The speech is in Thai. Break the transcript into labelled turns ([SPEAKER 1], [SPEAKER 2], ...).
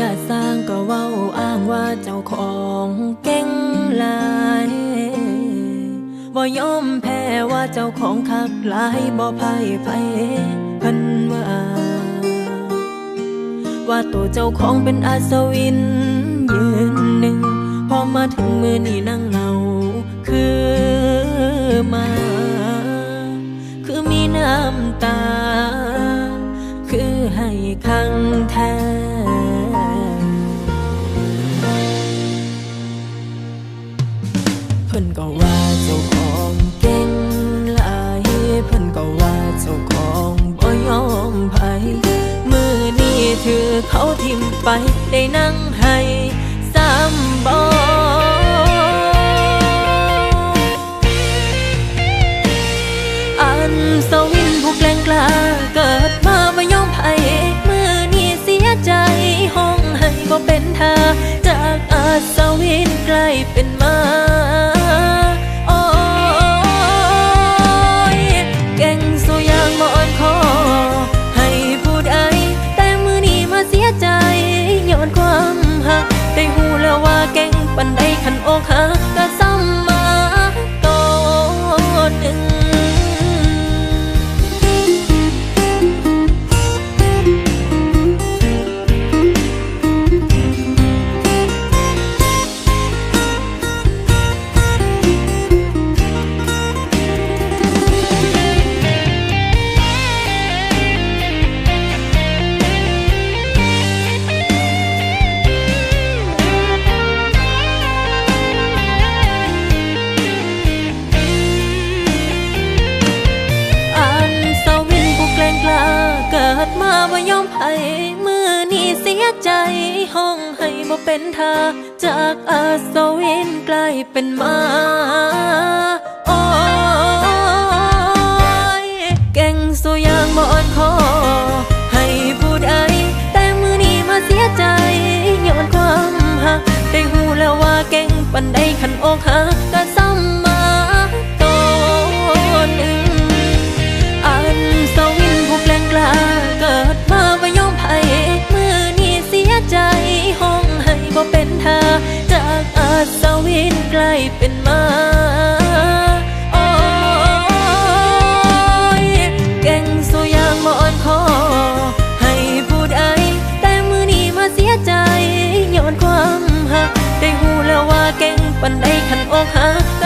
[SPEAKER 1] ก็สร้างก็เว้าอ้างว่าเจ้าของเก่งหลายบ่ยอมแพ้ว่าเจ้าของคักหลายบ่ไพ่ไพ่พันว่าว่าตัวเจ้าของเป็นอาสวินยืนหนึ่งพอมาถึงมือนี่นั่งเหงาคือมา คือมีน้ำตา คือให้คังแท้ พิ่นก็ว่าเจ้าของเก่งหลายเพิ่นก็ว่าเจ้าของบ่ยอมไผมือนี้ถือเขาทิมไปได้นั่งให้ซ้ำบ่ ปันไดขันอกหัก ดมาว่ายอมไผ่มือนี้เสียใจ ห้องให้บ่เป็นท่าจากอาสวินกลายเป็นมาโอ้ยเก่งสู้อย่างบ่อ่อนคอให้ผู้ใดแต่มือนี้มาเสียใจย้อนความหักได้หูแล้วว่าเก่งปันใดขันอกหัก อกหัก